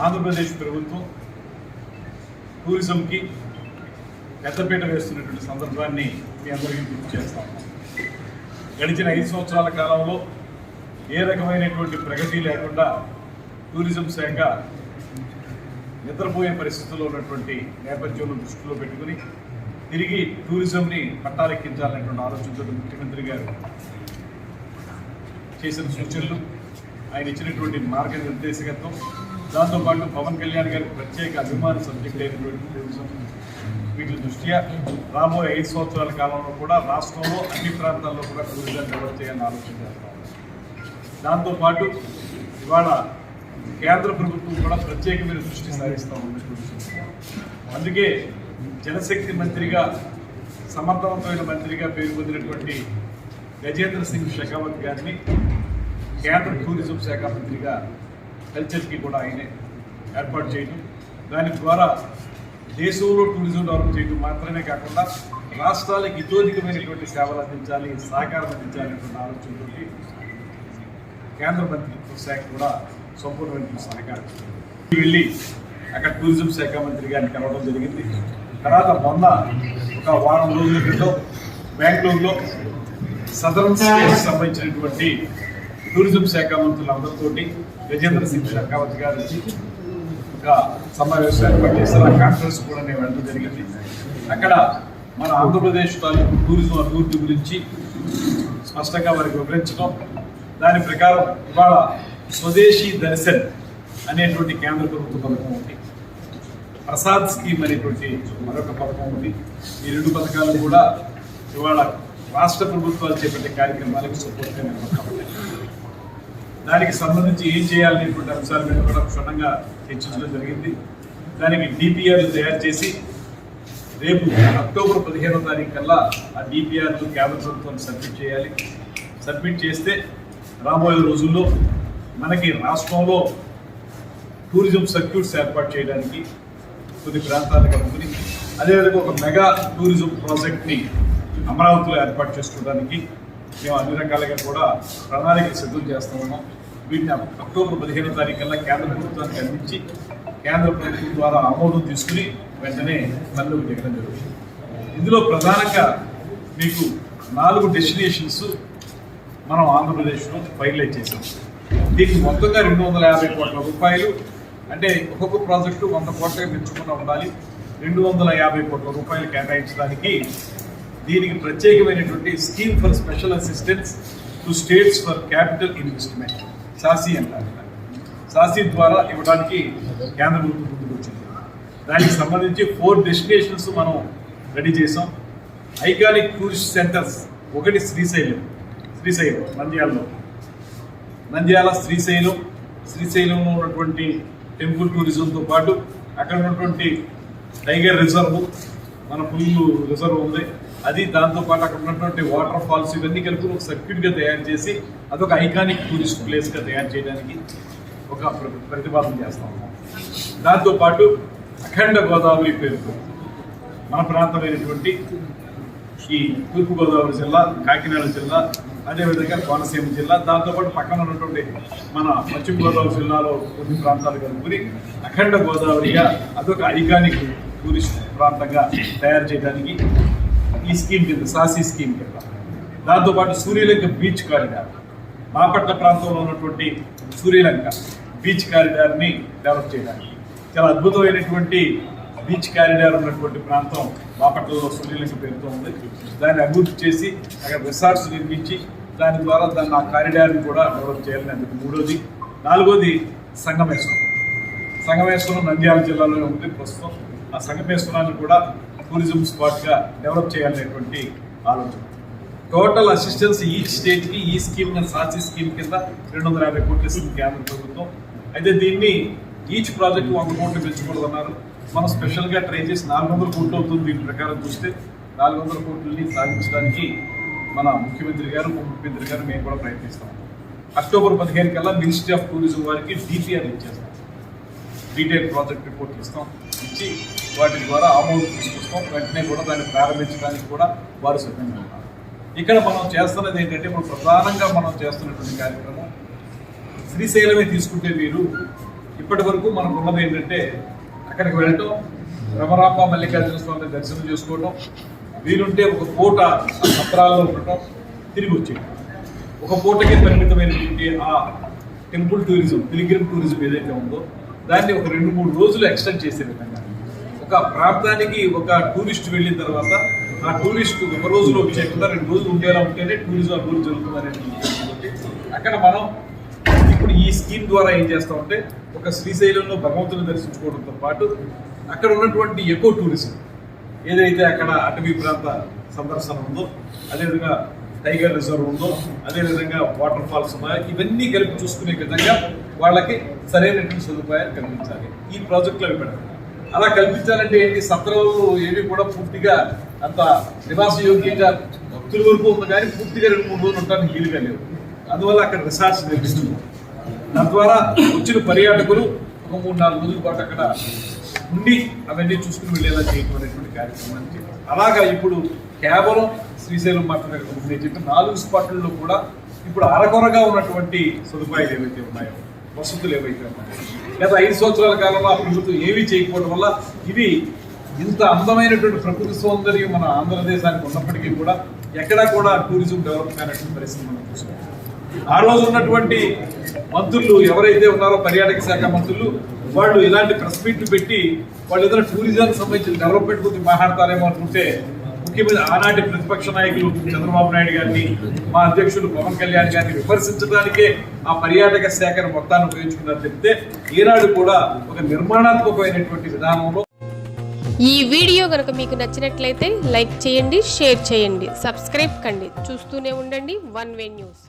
ఆంధ్రప్రదేశ్ ప్రభుత్వం టూరిజంకి పెద్దపీట వేస్తున్నటువంటి సందర్భాన్ని మీ అందరికీ గుర్తు చేస్తాం. గడిచిన ఐదు సంవత్సరాల కాలంలో ఏ రకమైనటువంటి ప్రగతి లేకుండా టూరిజం శాఖ నిద్రపోయే పరిస్థితుల్లో ఉన్నటువంటి నేపథ్యంలో దృష్టిలో పెట్టుకుని తిరిగి టూరిజంని పట్టాలెక్కించాలనేటువంటి ఆలోచనతో ముఖ్యమంత్రి గారు చేసిన సూచనలు ఆయన ఇచ్చినటువంటి మార్గనిర్దేశకత్వం దాంతోపాటు పవన్ కళ్యాణ్ గారికి ప్రత్యేక అభిమాన సబ్జెక్ట్ అయినటువంటి టూరిజం వీటి దృష్ట్యా రాబోయే ఐదు సంవత్సరాల కాలంలో కూడా రాష్ట్రంలో అన్ని ప్రాంతాల్లో కూడా టూరిజం డెవలప్ చేయాలని ఆలోచన చేస్తాం దాంతోపాటు ఇవాళ కేంద్ర ప్రభుత్వం కూడా ప్రత్యేకమైన దృష్టి సారిస్తూ ఉంది టూరిజం అందుకే జనశక్తి మంత్రిగా సమర్థవంతమైన మంత్రిగా పేరు పొందినటువంటి గజేంద్ర సింగ్ షెకావత్ గారిని కేంద్ర టూరిజం శాఖ మంత్రిగా కల్చర్కి కూడా ఆయనే ఏర్పాటు చేయడం. దాని ద్వారా దేశంలో టూరిజం డెవలప్ చేయడం మాత్రమే కాకుండా రాష్ట్రాలకు ఇతోధికమైనటువంటి సేవలు అందించాలి సహకారం అందించాలి అనేటువంటి కేంద్ర మంత్రిత్వ శాఖ కూడా సంపూర్ణమైన సహకారం వెళ్ళి అక్కడ టూరిజం శాఖ మంత్రి గారిని కలవడం జరిగింది. తర్వాత మొన్న ఒక వారం రోజుల క్రితం బెంగళూరులో సదరన్ స్టేట్స్ సంబంధించినటువంటి టూరిజం శాఖ మంత్రులందరితోటి గజేంద్ర సింగ్ షెకావత్ గారు ఒక సమావేశం ఏర్పాటు చేశారు. ఆ కాన్ఫరెన్స్ కూడా నేను వెళ్ళడం జరిగింది. అక్కడ మన ఆంధ్రప్రదేశ్ తాలూకు టూరిజం అభివృద్ధి గురించి స్పష్టంగా వారికి వివరించడం దాని ప్రకారం ఇవాళ స్వదేశీ దర్శన్ అనేటువంటి కేంద్ర ప్రభుత్వ పథకం ఉంది ప్రసాద్ స్కీమ్ అనేటువంటి మరొక పథకం ఉంది ఈ రెండు పథకాలు కూడా ఇవాళ రాష్ట్ర ప్రభుత్వాలు చేపట్టే కార్యక్రమాలకు సపోర్ట్గా నిలబడతాయి దానికి సంబంధించి ఏం చేయాలనేటువంటి అంశాల మీద కూడా క్షుణ్ణంగా చర్చించడం జరిగింది. దానికి డిపిఆర్లు తయారు చేసి రేపు అక్టోబర్ పదిహేనో తారీఖు కల్లా ఆ డిపిఆర్లు కేంద్ర ప్రభుత్వం సబ్మిట్ చేయాలి. సబ్మిట్ చేస్తే రాబోయే రోజుల్లో మనకి రాష్ట్రంలో టూరిజం సర్క్యూట్స్ ఏర్పాటు చేయడానికి కొన్ని ప్రాంతాలకు కలుపుకుని అదేవిధంగా ఒక మెగా టూరిజం ప్రాజెక్ట్ని అమరావతిలో ఏర్పాటు చేసుకోవడానికి మేము అన్ని రకాలుగా కూడా ప్రణాళికలు సిద్ధం చేస్తా ఉన్నాం వీటిని అక్టోబర్ పదిహేనో తారీఖుల్లో కేంద్ర ప్రభుత్వానికి అందించి కేంద్ర ప్రభుత్వం ద్వారా ఆమోదం తీసుకుని వెంటనే పనులకు దిగడం జరుగుతుంది. ఇందులో ప్రధానంగా మీకు నాలుగు డెస్టినేషన్స్ మనం ఆంధ్రప్రదేశ్లో ఫైనలైజ్ చేసాం దీనికి మొత్తంగా రెండు వందల యాభై కోట్ల రూపాయలు అంటే ఒక్కొక్క ప్రాజెక్టు వంద కోట్లుగా పెంచుకున్న ఉండాలి. రెండు వందల యాభై కోట్ల రూపాయలు కేటాయించడానికి దీనికి ప్రత్యేకమైనటువంటి scheme for special assistance to states for capital investment. SASCI అంటారు. సాసీ ద్వారా ఇవ్వడానికి కేంద్ర ప్రభుత్వం ముందుకు వచ్చింది. దానికి సంబంధించి ఫోర్ డెస్టినేషన్స్ మనం రెడీ చేసాం ఐకానిక్ టూరిస్ట్ సెంటర్స్ ఒకటి శ్రీశైలం శ్రీశైలం నంద్యాలలో. నంద్యాల శ్రీశైలం శ్రీశైలంలో ఉన్నటువంటి టెంపుల్ టూరిజంతో పాటు అక్కడ ఉన్నటువంటి టైగర్ రిజర్వ్ మన పుల్లు రిజర్వ్ ఉంది. అది దాంతోపాటు అక్కడ ఉన్నటువంటి వాటర్ ఫాల్స్ ఇవన్నీ కలిపి ఒక సర్క్యూట్గా తయారు చేసి అదొక ఐకానిక్ టూరిస్ట్ ప్లేస్గా తయారు చేయడానికి ఒక ప్ర- ప్రతిపాదన చేస్తా ఉన్నాం. అఖండ గోదావరి పేరుతో మన ప్రాంతమైనటువంటి ఈ తూర్పుగోదావరి జిల్లా కాకినాడ జిల్లా అదేవిధంగా కోనసీమ జిల్లా దాంతోపాటు పక్కన ఉన్నటువంటి మన పశ్చిమ గోదావరి జిల్లాలో కొన్ని ప్రాంతాలు కలుపుకుని అఖండ గోదావరిగా అదొక ఐకానిక్ టూరిస్ట్ ప్రాంతంగా తయారు చేయడానికి ఈ స్కీమ్ కింద సాసి స్కీమ్ కింద. దాంతోపాటు సూర్యలంక బీచ్ కారిడార్. బాపట్ల ప్రాంతంలో ఉన్నటువంటి సూర్యలంక బీచ్ కారిడార్ని డెవలప్ చేయడానికి. చాలా అద్భుతమైనటువంటి బీచ్ కారిడార్ ఉన్నటువంటి ప్రాంతం బాపట్లలో సూర్యలంక పేరుతో ఉంది. దాన్ని అభివృద్ధి చేసి అక్కడ రిసార్ట్స్ నిర్మించి దాని ద్వారా దాన్ని ఆ కారిడార్ని కూడా డెవలప్ చేయాలని అందుకు మూడోది. నాలుగోది సంగమేశ్వరం. సంగమేశ్వరం నంద్యాల జిల్లాలో ఉంది ప్రస్తుతం. ఆ సంగమేశ్వరాన్ని కూడా టూరిజం స్పాట్గా డెవలప్ చేయాలనేటువంటి ఆలోచన. టోటల్ అసిస్టెన్స్ ఈ స్టేట్కి ఈ స్కీమ్ సాక్షి స్కీమ్ కింద రెండు వందల యాభై కోట్లు ఇస్తుంది కేంద్ర ప్రభుత్వం. అయితే దీన్ని ఈచ్ ప్రాజెక్ట్ వంద కోట్లు పెంచకూడదన్నారు. మనం స్పెషల్గా ట్రై చేసి నాలుగు వందల కోట్లు అవుతుంది దీని ప్రకారం చూస్తే నాలుగు వందల కోట్లని సాధించడానికి మన ముఖ్యమంత్రి గారు ఉప ముఖ్యమంత్రి గారు మేము కూడా ప్రయత్నిస్తాం. అక్టోబర్ పదిహేను కల్లా మినిస్ట్రీ ఆఫ్ టూరిజం వారికి డిపిఆర్ ఇచ్చేస్తాం. డీటెయిల్ ప్రాజెక్ట్ రిపోర్ట్ ఇస్తాం. ఇచ్చి వాటి ద్వారా ఆమోదం తీసుకొస్తాం. వెంటనే కూడా దాన్ని ప్రారంభించడానికి కూడా వారు సిద్ధంగా ఉన్నారు. ఇక్కడ మనం చేస్తున్నది ఏంటంటే ఇప్పుడు ప్రధానంగా మనం చేస్తున్నటువంటి కార్యక్రమం శ్రీశైలమే తీసుకుంటే మీరు ఇప్పటి వరకు మనకు ఉన్నది ఏంటంటే అక్కడికి వెళ్ళటం రమరాంబ మల్లికార్జున స్వామి దర్శనం చేసుకోవటం వీరుంటే ఒక పూట సత్రాల్లో ఉండటం తిరిగి వచ్చేయడం ఒక పూటకే పరిమితమైనటువంటి ఆ టెంపుల్ టూరిజం పిలిగ్రిమ్ టూరిజం ఏదైతే ఉందో దాన్ని ఒక రెండు మూడు రోజులు ఎక్స్టెండ్ చేసే విధంగా. ఒక ప్రాంతానికి ఒక టూరిస్ట్ వెళ్ళిన తర్వాత ఆ టూరిస్ట్ ఒక రోజులో వచ్చేయకుండా రెండు రోజులు ఉండేలా ఉంటేనే టూరిజం అభివృద్ధి జరుగుతుందనే అక్కడ మనం ఇప్పుడు ఈ స్కీమ్ ద్వారా ఏం చేస్తామంటే ఒక శ్రీశైలంలో భగవంతుని దర్శించుకోవడంతో పాటు అక్కడ ఉన్నటువంటి ఎకో టూరిజం ఏదైతే అక్కడ అటవీ ప్రాంత సందర్శన ఉందో అదేవిధంగా టైగర్ రిజర్వ్ ఉందో అదేవిధంగా వాటర్ ఫాల్స్ ఉన్నాయో ఇవన్నీ కలిపి చూసుకునే విధంగా వాళ్ళకి సరైనటువంటి సదుపాయాలు కల్పించాలి. ఈ ప్రాజెక్టులో పెట్టాలి పెడతాం. అలా కల్పించాలంటే ఏంటి? సత్రాలు ఏవి కూడా పూర్తిగా అంత నివాసయోగ్యంగా భక్తుల వరకు ఉంది కానీ పూర్తిగా రెండు మూడు రోజులు ఉండడానికి వీలుగా లేవు. అందువల్ల అక్కడ రిసార్ట్స్ నిర్మిస్తున్నాం. తద్వారా వచ్చిన పర్యాటకులు ఒక మూడు నాలుగు రోజుల పాటు అక్కడ ఉండి అవన్నీ చూసుకుని వెళ్ళేలా చేయడం అనేటువంటి కార్యక్రమాన్ని చెప్పారు. అలాగా ఇప్పుడు కేవలం శ్రీశైలం మాత్రమే నేను చెప్పిన నాలుగు స్పాట్లలో కూడా ఇప్పుడు అరకొరగా ఉన్నటువంటి సదుపాయాలు ఏవైతే ఉన్నాయో వసతులు ఏవైతే గత ఐదు సంవత్సరాల కాలంలో ఆ ప్రభుత్వం ఏమీ చేయకపోవడం వల్ల ఇవి ఇంత అందమైనటువంటి ప్రకృతి సౌందర్యం మన ఆంధ్రదేశానికి ఉన్నప్పటికీ కూడా ఎక్కడా కూడా టూరిజం డెవలప్ కానటువంటి పరిస్థితి మనం ఆ రోజు ఉన్నటువంటి మంత్రులు ఎవరైతే ఉన్నారో పర్యాటక శాఖ మంత్రులు వాళ్ళు ఇలాంటి ప్రెస్ మీట్లు పెట్టి వాళ్ళు ఏదైనా టూరిజానికి సంబంధించిన డెవలప్మెంట్ గురించి మాట్లాడతారేమో అనుకుంటే ముఖ్యమంత్రి ఆనాటి ప్రతిపక్ష నాయకులు చంద్రబాబు నాయుడు గారిని మా అధ్యక్షులు పవన్ కళ్యాణ్ గారిని విమర్శించడానికే ఆ పర్యాటక శాఖను మొత్తాన్ని ఉపయోగించుకున్నారు చెప్తే ఈనాడు కూడా ఒక నిర్మాణాత్మకమైనటువంటి విధానంలో ఈ వీడియో కనుక మీకు నచ్చినట్లయితే లైక్ చేయండి షేర్ చేయండి సబ్స్క్రైబ్ కండి. చూస్తూనే ఉండండి వన్ వే న్యూస్.